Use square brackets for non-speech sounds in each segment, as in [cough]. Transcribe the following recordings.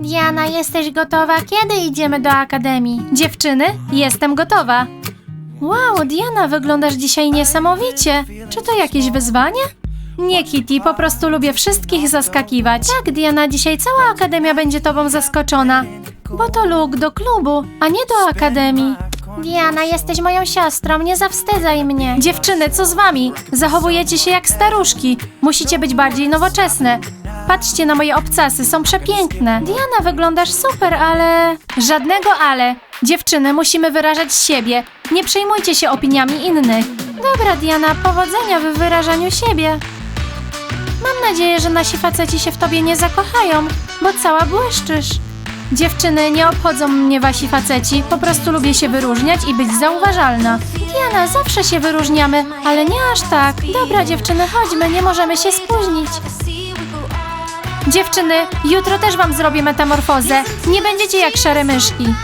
Diana, jesteś gotowa? Kiedy idziemy do akademii? Dziewczyny, jestem gotowa. Wow, Diana, wyglądasz dzisiaj niesamowicie. Czy to jakieś wyzwanie? Nie, Kitty, po prostu lubię wszystkich zaskakiwać. Tak, Diana, dzisiaj cała akademia będzie tobą zaskoczona. Bo to look do klubu, a nie do akademii. Diana, jesteś moją siostrą, nie zawstydzaj mnie. Dziewczyny, co z wami? Zachowujecie się jak staruszki. Musicie być bardziej nowoczesne. Patrzcie na moje obcasy, są przepiękne. Diana, wyglądasz super, ale... Żadnego ale. Dziewczyny, musimy wyrażać siebie. Nie przejmujcie się opiniami innych. Dobra, Diana, powodzenia w wyrażaniu siebie. Mam nadzieję, że nasi faceci się w tobie nie zakochają, bo cała błyszczysz. Dziewczyny, nie obchodzą mnie wasi faceci, po prostu lubię się wyróżniać i być zauważalna. Diana, zawsze się wyróżniamy, ale nie aż tak. Dobra, dziewczyny, chodźmy, nie możemy się spóźnić. Dziewczyny, jutro też wam zrobię metamorfozę. Nie będziecie jak szare myszki.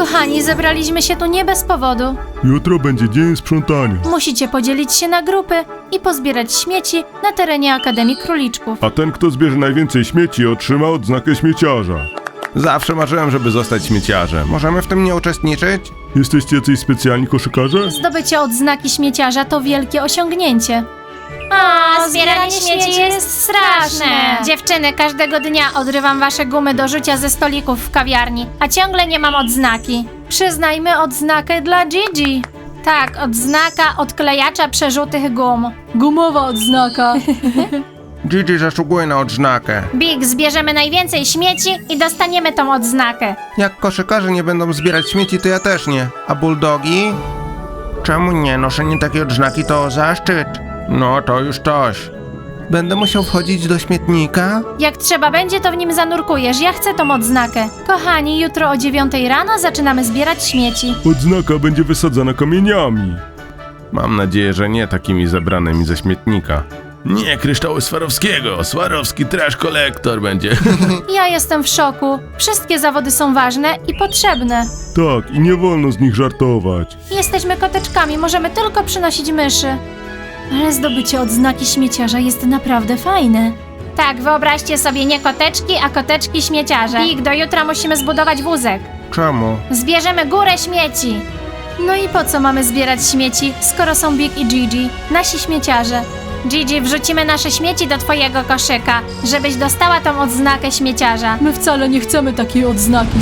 Kochani, zebraliśmy się tu nie bez powodu. Jutro będzie dzień sprzątania. Musicie podzielić się na grupy i pozbierać śmieci na terenie Akademii Króliczków. A ten, kto zbierze najwięcej śmieci, otrzyma odznakę śmieciarza. Zawsze marzyłem, żeby zostać śmieciarzem. Możemy w tym nie uczestniczyć? Jesteście jacyś specjalni koszykarze? Zdobycie odznaki śmieciarza to wielkie osiągnięcie. A, zbieranie śmieci jest straszne. Dziewczyny, każdego dnia odrywam wasze gumy do rzucia ze stolików w kawiarni, a ciągle nie mam odznaki. Przyznajmy odznakę dla Gigi. Tak, odznaka odklejacza przerzutych gum. Gumowa odznaka. [laughs] Gigi zasługuje na odznakę. Big, zbierzemy najwięcej śmieci i dostaniemy tą odznakę. Jak koszykarze nie będą zbierać śmieci, to ja też nie. A bulldogi? Czemu nie? Noszenie takiej odznaki to zaszczyt. No, to już coś. Będę musiał wchodzić do śmietnika? Jak trzeba będzie, to w nim zanurkujesz. Ja chcę tą odznakę. Kochani, jutro o 9 rano zaczynamy zbierać śmieci. Odznaka będzie wysadzana kamieniami. Mam nadzieję, że nie takimi zebranymi ze śmietnika. Nie, kryształy Swarowskiego. Swarowski trash kolektor będzie. [laughs] Ja jestem w szoku. Wszystkie zawody są ważne i potrzebne. Tak, i nie wolno z nich żartować. Jesteśmy koteczkami, możemy tylko przynosić myszy. Ale zdobycie odznaki śmieciarza jest naprawdę fajne. Tak, wyobraźcie sobie nie koteczki, a koteczki śmieciarze. Big, do jutra musimy zbudować wózek. Czemu? Zbierzemy górę śmieci. No i po co mamy zbierać śmieci, skoro są Big i Gigi, nasi śmieciarze? Gigi, wrzucimy nasze śmieci do twojego koszyka, żebyś dostała tą odznakę śmieciarza. My wcale nie chcemy takiej odznaki.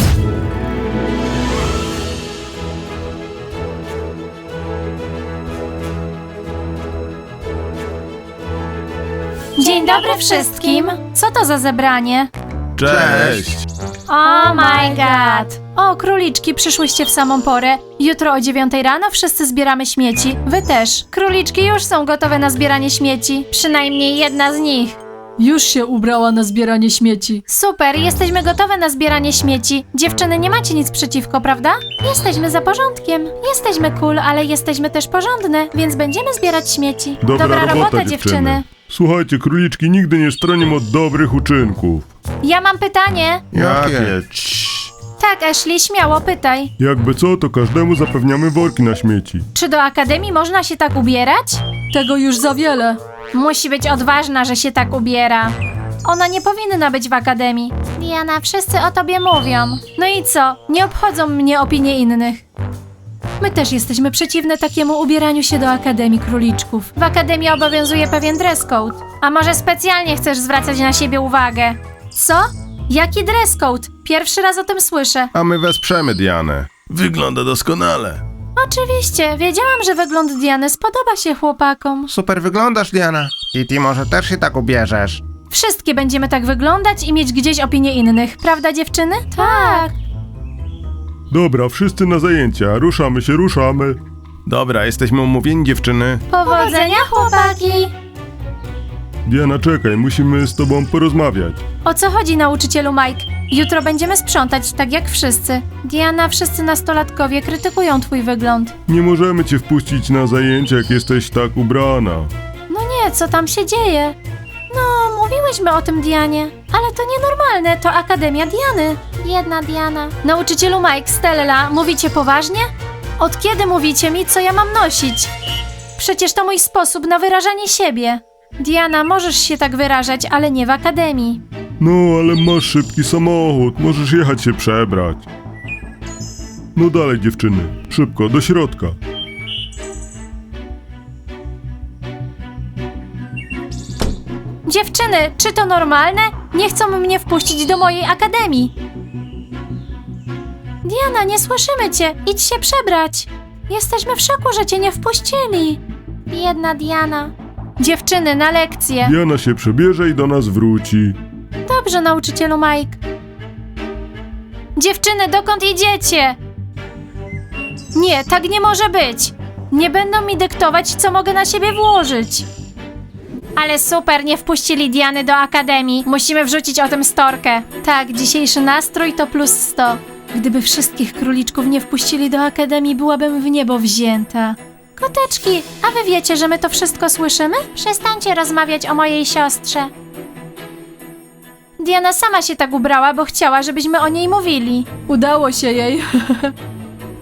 Dobry wszystkim! Co to za zebranie? Cześć! Oh my god! O, króliczki, przyszłyście w samą porę. Jutro o 9 rano wszyscy zbieramy śmieci. Wy też. Króliczki już są gotowe na zbieranie śmieci. Przynajmniej jedna z nich. Już się ubrała na zbieranie śmieci. Super, jesteśmy gotowe na zbieranie śmieci. Dziewczyny, nie macie nic przeciwko, prawda? Jesteśmy za porządkiem. Jesteśmy cool, ale jesteśmy też porządne, więc będziemy zbierać śmieci. Dobra, robota, dziewczyny. Słuchajcie, króliczki nigdy nie stronią od dobrych uczynków. Ja mam pytanie. Jakie? Tak, Ashley, śmiało pytaj. Jakby co, to każdemu zapewniamy worki na śmieci. Czy do akademii można się tak ubierać? Tego już za wiele. Musi być odważna, że się tak ubiera. Ona nie powinna być w akademii. Diana, wszyscy o tobie mówią. No i co? Nie obchodzą mnie opinie innych. My też jesteśmy przeciwne takiemu ubieraniu się do Akademii Króliczków. W akademii obowiązuje pewien dress code. A może specjalnie chcesz zwracać na siebie uwagę? Co? Jaki dress code? Pierwszy raz o tym słyszę. A my wesprzemy Dianę. Wygląda doskonale. Oczywiście, wiedziałam, że wygląd Diany spodoba się chłopakom. Super wyglądasz, Diana. I ty może też się tak ubierzesz. Wszystkie będziemy tak wyglądać i mieć gdzieś opinie innych, prawda dziewczyny? Tak. Dobra, wszyscy na zajęcia. Ruszamy się, ruszamy. Dobra, jesteśmy umówieni, dziewczyny. Powodzenia chłopaki! Diana, czekaj, musimy z tobą porozmawiać. O co chodzi nauczycielu Mike? Jutro będziemy sprzątać tak jak wszyscy. Diana, wszyscy nastolatkowie krytykują twój wygląd. Nie możemy cię wpuścić na zajęcia, jak jesteś tak ubrana. No nie, co tam się dzieje? No, mówiłyśmy o tym Dianie, ale to nienormalne, to Akademia Diany. Jedna Diana. Nauczycielu Mike, Stella, mówicie poważnie? Od kiedy mówicie mi, co ja mam nosić? Przecież to mój sposób na wyrażanie siebie. Diana, możesz się tak wyrażać, ale nie w Akademii. No, ale masz szybki samochód, możesz jechać się przebrać. No dalej, dziewczyny, szybko, do środka. Dziewczyny, czy to normalne? Nie chcą mnie wpuścić do mojej akademii. Diana, nie słyszymy cię. Idź się przebrać. Jesteśmy w szoku, że cię nie wpuścili. Biedna Diana. Dziewczyny, na lekcję. Jana się przebierze i do nas wróci. Dobrze, nauczycielu Mike. Dziewczyny, dokąd idziecie? Nie, tak nie może być. Nie będą mi dyktować, co mogę na siebie włożyć. Ale super, nie wpuścili Diany do akademii. Musimy wrzucić o tym storkę. Tak, dzisiejszy nastrój to plus 100. Gdyby wszystkich króliczków nie wpuścili do akademii, byłabym w niebo wzięta. Koteczki, a wy wiecie, że my to wszystko słyszymy? Przestańcie rozmawiać o mojej siostrze. Diana sama się tak ubrała, bo chciała, żebyśmy o niej mówili. Udało się jej. [laughs]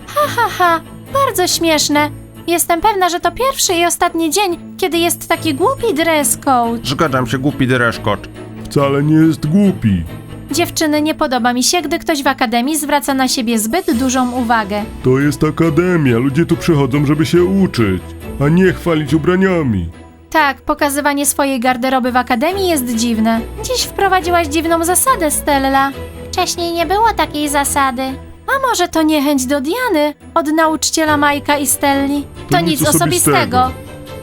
Ha, ha, ha, bardzo śmieszne. Jestem pewna, że to pierwszy i ostatni dzień, kiedy jest taki głupi dress code. Zgadzam się, głupi dreszkot. Wcale nie jest głupi. Dziewczyny, nie podoba mi się, gdy ktoś w akademii zwraca na siebie zbyt dużą uwagę. To jest akademia, ludzie tu przychodzą, żeby się uczyć, a nie chwalić ubraniami. Tak, pokazywanie swojej garderoby w akademii jest dziwne. Dziś wprowadziłaś dziwną zasadę, Stella. Wcześniej nie było takiej zasady. A może to niechęć do Diany od nauczyciela Majka i Stelli? To, nic osobistego.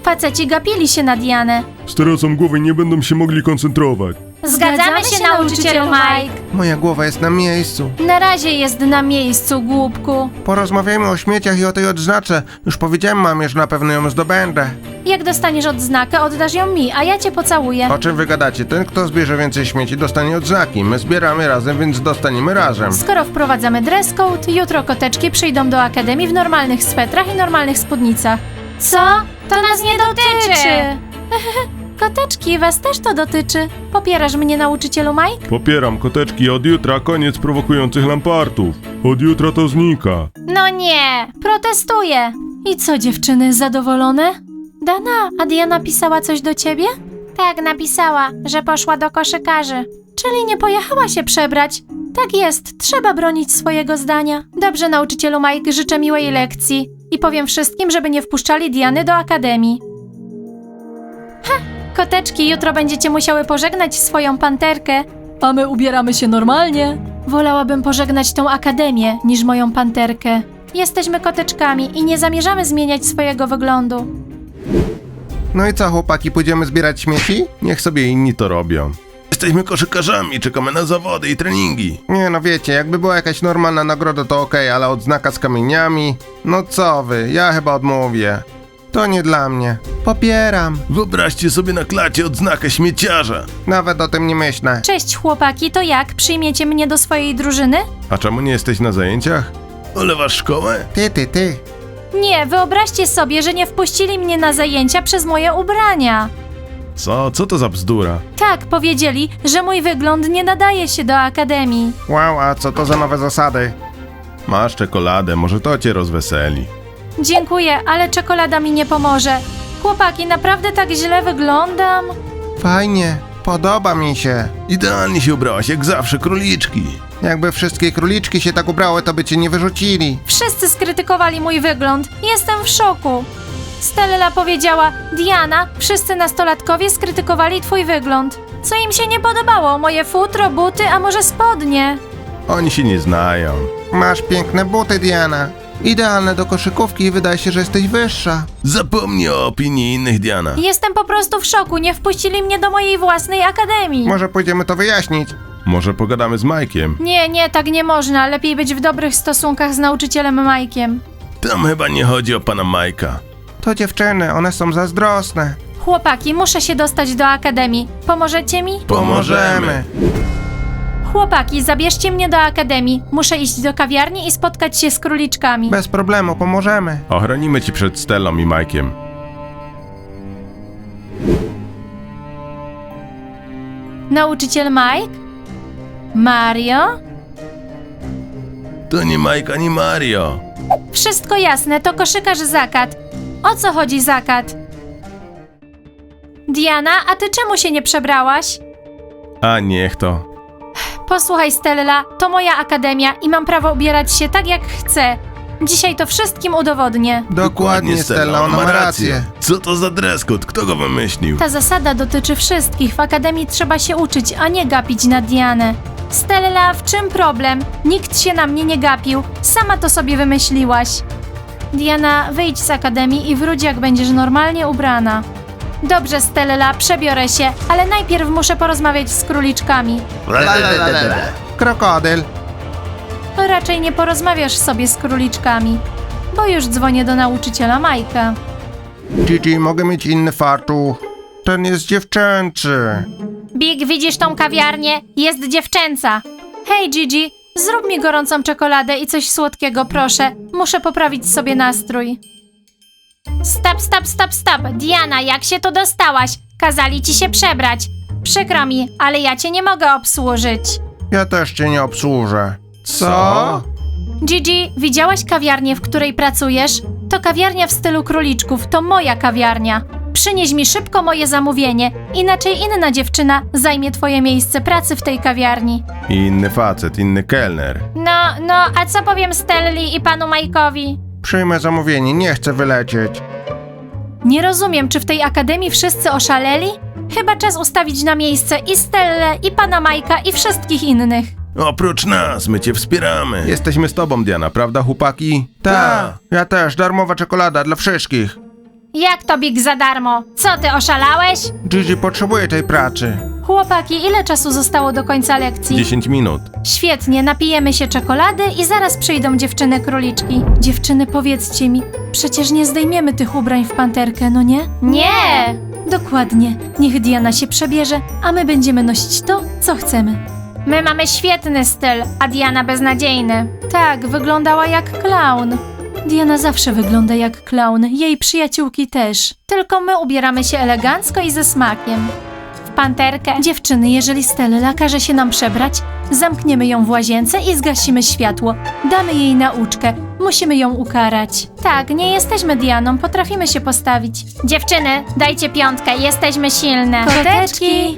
Faceci gapili się na Dianę. Stracą głowę i nie będą się mogli koncentrować. Zgadzamy się, nauczycielu Mike. Moja głowa jest na miejscu. Na razie jest na miejscu, głupku. Porozmawiajmy o śmieciach i o tej odznace. Już powiedziałem mamie, że na pewno ją zdobędę. Jak dostaniesz odznakę, oddasz ją mi, a ja cię pocałuję. O czym wy gadacie? Ten, kto zbierze więcej śmieci, dostanie odznaki. My zbieramy razem, więc dostaniemy razem. Skoro wprowadzamy dress code, jutro koteczki przyjdą do akademii w normalnych swetrach i normalnych spódnicach. Co? To nas nie dotyczy! [laughs] Koteczki, was też to dotyczy. Popierasz mnie, nauczycielu Mike? Popieram koteczki, od jutra koniec prowokujących lampartów. Od jutra to znika. No nie, protestuję. I co, dziewczyny, zadowolone? Dana, a Diana pisała coś do ciebie? Tak, napisała, że poszła do koszykarzy. Czyli nie pojechała się przebrać. Tak jest, trzeba bronić swojego zdania. Dobrze, nauczycielu Mike, życzę miłej lekcji. I powiem wszystkim, żeby nie wpuszczali Diany do akademii. Koteczki, jutro będziecie musiały pożegnać swoją panterkę. A my ubieramy się normalnie. Wolałabym pożegnać tą akademię niż moją panterkę. Jesteśmy koteczkami i nie zamierzamy zmieniać swojego wyglądu. No i co, chłopaki, pójdziemy zbierać śmieci? Niech sobie inni to robią. Jesteśmy koszykarzami, czekamy na zawody i treningi. Nie no wiecie, jakby była jakaś normalna nagroda to okej, ale odznaka z kamieniami? No co wy, ja chyba odmówię. To nie dla mnie. Popieram. Wyobraźcie sobie na klacie odznakę śmieciarza. Nawet o tym nie myślę. Cześć chłopaki, to jak? Przyjmiecie mnie do swojej drużyny? A czemu nie jesteś na zajęciach? Olewasz szkołę? Ty, ty, ty. Nie, wyobraźcie sobie, że nie wpuścili mnie na zajęcia przez moje ubrania. Co? Co to za bzdura? Tak, powiedzieli, że mój wygląd nie nadaje się do akademii. Wow, a co to za nowe zasady? Masz czekoladę, może to cię rozweseli. Dziękuję, ale czekolada mi nie pomoże. Chłopaki, naprawdę tak źle wyglądam? Fajnie, podoba mi się. Idealnie się ubrałaś, jak zawsze, króliczki. Jakby wszystkie króliczki się tak ubrały, to by cię nie wyrzucili. Wszyscy skrytykowali mój wygląd. Jestem w szoku. Stella powiedziała, Diana, wszyscy nastolatkowie skrytykowali twój wygląd. Co im się nie podobało? Moje futro, buty, a może spodnie? Oni się nie znają. Masz piękne buty, Diana. Idealne do koszykówki i wydaje się, że jesteś wyższa. Zapomnij o opinii innych, Diana. Jestem po prostu w szoku, nie wpuścili mnie do mojej własnej akademii. Może pójdziemy to wyjaśnić. Może pogadamy z Majkiem. Nie, nie, tak nie można. Lepiej być w dobrych stosunkach z nauczycielem Majkiem. Tam chyba nie chodzi o pana Majka. To dziewczyny, one są zazdrosne. Chłopaki, muszę się dostać do akademii. Pomożecie mi? Pomożemy. Chłopaki, zabierzcie mnie do akademii. Muszę iść do kawiarni i spotkać się z króliczkami. Bez problemu, pomożemy. Ochronimy ci przed Stellą i Majkiem. Nauczyciel Mike? Mario? To nie Mike ani Mario. Wszystko jasne, to koszykarz Zakat. O co chodzi Zakat? Diana, a ty czemu się nie przebrałaś? A niech to. Posłuchaj, Stella, to moja akademia i mam prawo ubierać się tak, jak chcę. Dzisiaj to wszystkim udowodnię. Dokładnie, Stella, ona ma rację. Co to za dress code? Kto go wymyślił? Ta zasada dotyczy wszystkich. W akademii trzeba się uczyć, a nie gapić na Dianę. Stella, w czym problem? Nikt się na mnie nie gapił. Sama to sobie wymyśliłaś. Diana, wyjdź z akademii i wróć, jak będziesz normalnie ubrana. Dobrze, Stella, przebiorę się, ale najpierw muszę porozmawiać z króliczkami. Krokodyl. Raczej nie porozmawiasz sobie z króliczkami, bo już dzwonię do nauczyciela Majka. Gigi, mogę mieć inny fartuch? Ten jest dziewczęcy. Big, widzisz tą kawiarnię? Jest dziewczęca. Hej, Gigi, zrób mi gorącą czekoladę i coś słodkiego, proszę. Muszę poprawić sobie nastrój. Stop, stop, stop, stop. Diana, jak się tu dostałaś? Kazali ci się przebrać. Przykro mi, ale ja cię nie mogę obsłużyć. Ja też cię nie obsłużę. Co? Gigi, widziałaś kawiarnię, w której pracujesz? To kawiarnia w stylu króliczków, to moja kawiarnia. Przynieś mi szybko moje zamówienie, inaczej inna dziewczyna zajmie twoje miejsce pracy w tej kawiarni. Inny facet, inny kelner. No, no, a co powiem Stelli i panu Majkowi? Przyjmę zamówienie, nie chcę wylecieć. Nie rozumiem, czy w tej akademii wszyscy oszaleli? Chyba czas ustawić na miejsce i Stellę, i pana Majka, i wszystkich innych. Oprócz nas, my cię wspieramy. Jesteśmy z tobą, Diana, prawda, chłopaki? Ta. Ja też, darmowa czekolada dla wszystkich. Jak to Big za darmo? Co ty oszalałeś? Gigi potrzebuje tej pracy. Chłopaki, ile czasu zostało do końca lekcji? 10 minut. Świetnie, napijemy się czekolady i zaraz przyjdą dziewczyny króliczki. Dziewczyny, powiedzcie mi, przecież nie zdejmiemy tych ubrań w panterkę, no nie? Nie! Dokładnie. Niech Diana się przebierze, a my będziemy nosić to, co chcemy. My mamy świetny styl, a Diana beznadziejny. Tak, wyglądała jak klaun. Diana zawsze wygląda jak klaun, jej przyjaciółki też. Tylko my ubieramy się elegancko i ze smakiem. Panterkę. Dziewczyny, jeżeli Stella każe się nam przebrać, zamkniemy ją w łazience i zgasimy światło. Damy jej nauczkę. Musimy ją ukarać. Tak, nie jesteśmy Dianą, potrafimy się postawić. Dziewczyny, dajcie piątkę, jesteśmy silne. Koteczki!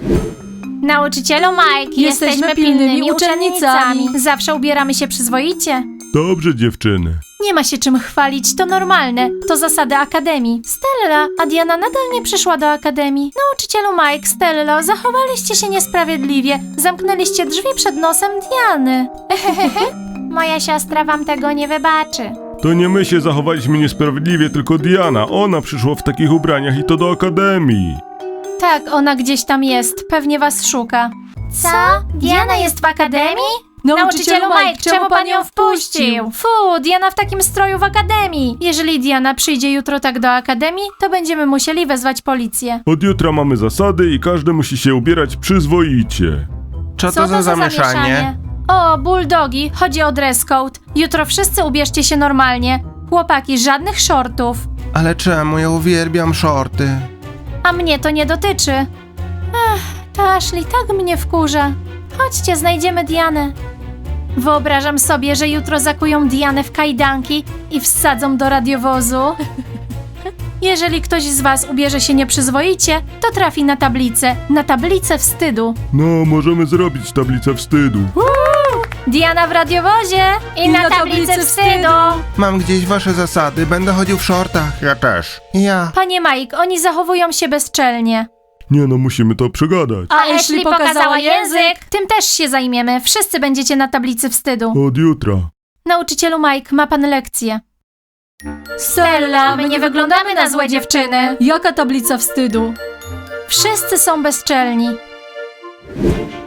Nauczycielu Mike, Jesteśmy pilnymi uczennicami. Zawsze ubieramy się przyzwoicie. Dobrze, dziewczyny. Nie ma się czym chwalić, to normalne. To zasady akademii. Stella, a Diana nadal nie przyszła do akademii. Nauczycielu Mike, Stello, zachowaliście się niesprawiedliwie. Zamknęliście drzwi przed nosem Diany. [laughs] Moja siostra wam tego nie wybaczy. To nie my się zachowaliśmy niesprawiedliwie, tylko Diana. Ona przyszła w takich ubraniach i to do akademii. Tak, ona gdzieś tam jest. Pewnie was szuka. Co? Diana jest w akademii? Nauczycielu Mike, czemu pan ją wpuścił? Fu, Diana w takim stroju w akademii. Jeżeli Diana przyjdzie jutro tak do akademii, to będziemy musieli wezwać policję. Od jutra mamy zasady i każdy musi się ubierać przyzwoicie. Co, to, za zamieszanie? O, bulldogi, chodzi o dress code. Jutro wszyscy ubierzcie się normalnie. Chłopaki, żadnych shortów. Ale czemu? Ja uwielbiam shorty. A mnie to nie dotyczy. Ach, ta Ashley tak mnie wkurza. Chodźcie, znajdziemy Dianę. Wyobrażam sobie, że jutro zakują Dianę w kajdanki i wsadzą do radiowozu. [laughs] Jeżeli ktoś z was ubierze się nieprzyzwoicie, to trafi na tablicę. Na tablicę wstydu. No, możemy zrobić tablicę wstydu. Diana w radiowozie i, na, tablicę wstydu. Mam gdzieś wasze zasady, będę chodził w shortach. Ja też. Ja. Panie Mike, oni zachowują się bezczelnie. Nie no, musimy to przegadać. A Ashley pokazała język. Tym też się zajmiemy. Wszyscy będziecie na tablicy wstydu. Od jutra. Nauczycielu Mike, ma pan lekcję. Stella, my nie wyglądamy na złe dziewczyny. Jaka tablica wstydu? Wszyscy są bezczelni.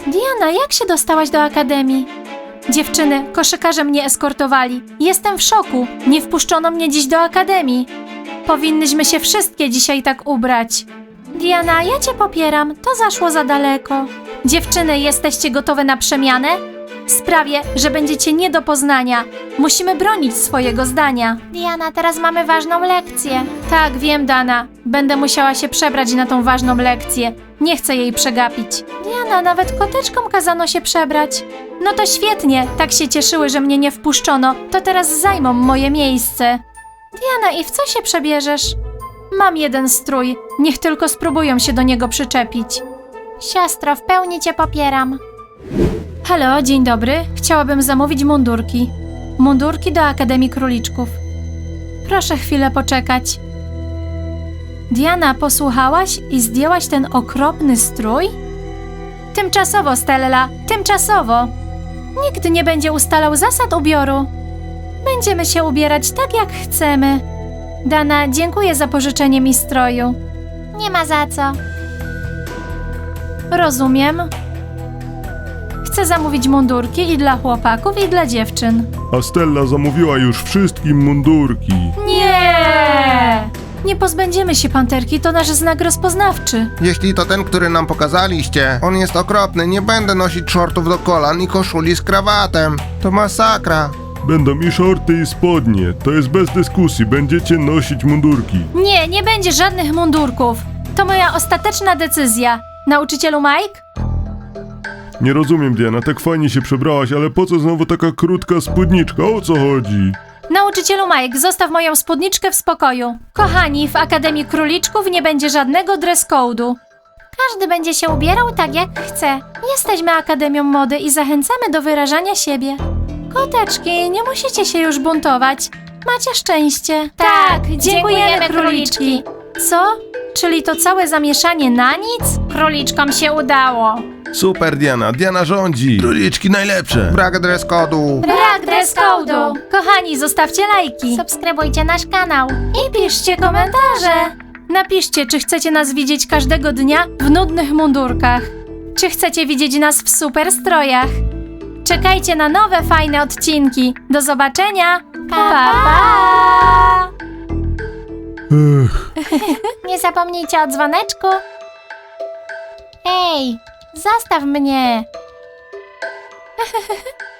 Diana, jak się dostałaś do akademii? Dziewczyny, koszykarze mnie eskortowali. Jestem w szoku. Nie wpuszczono mnie dziś do akademii. Powinnyśmy się wszystkie dzisiaj tak ubrać. Diana, ja cię popieram. To zaszło za daleko. Dziewczyny, jesteście gotowe na przemianę? Sprawię, że będziecie nie do poznania. Musimy bronić swojego zdania. Diana, teraz mamy ważną lekcję. Tak, wiem, Dana. Będę musiała się przebrać na tą ważną lekcję. Nie chcę jej przegapić. Diana, nawet koteczkom kazano się przebrać. No to świetnie, tak się cieszyły, że mnie nie wpuszczono. To teraz zajmą moje miejsce. Diana, i w co się przebierzesz? Mam jeden strój. Niech tylko spróbują się do niego przyczepić. Siostro, w pełni cię popieram. Halo, dzień dobry. Chciałabym zamówić mundurki. Mundurki do Akademii Króliczków. Proszę chwilę poczekać. Diana, posłuchałaś i zdjęłaś ten okropny strój? Tymczasowo, Stella, tymczasowo. Nikt nie będzie ustalał zasad ubioru. Będziemy się ubierać tak, jak chcemy. Dana, dziękuję za pożyczenie mi stroju. Nie ma za co. Rozumiem. Chcę zamówić mundurki i dla chłopaków, i dla dziewczyn. A Stella zamówiła już wszystkim mundurki. Nie! Nie pozbędziemy się panterki, to nasz znak rozpoznawczy. Jeśli to ten, który nam pokazaliście, on jest okropny, nie będę nosić shortów do kolan i koszuli z krawatem. To masakra. Będą i shorty i spodnie. To jest bez dyskusji. Będziecie nosić mundurki. Nie, nie będzie żadnych mundurków. To moja ostateczna decyzja. Nauczycielu Mike? Nie rozumiem, Diana, tak fajnie się przebrałaś, ale po co znowu taka krótka spódniczka? O co chodzi? Nauczycielu Mike, zostaw moją spódniczkę w spokoju. Kochani, w Akademii Króliczków nie będzie żadnego dress code'u. Każdy będzie się ubierał tak, jak chce. Jesteśmy Akademią Mody i zachęcamy do wyrażania siebie. Koteczki, nie musicie się już buntować. Macie szczęście. Tak, dziękujemy, króliczki. Co? Czyli to całe zamieszanie na nic? Króliczkom się udało. Super, Diana. Diana rządzi. Króliczki najlepsze. Brak dress kodu. Brak dress code'u. Kochani, zostawcie lajki. Subskrybujcie nasz kanał. I piszcie komentarze. Napiszcie, czy chcecie nas widzieć każdego dnia w nudnych mundurkach. Czy chcecie widzieć nas w super strojach. Czekajcie na nowe, fajne odcinki. Do zobaczenia. Pa, pa. pa. Ech. [laughs] Nie zapomnijcie o dzwoneczku. Ej, zostaw mnie. [laughs]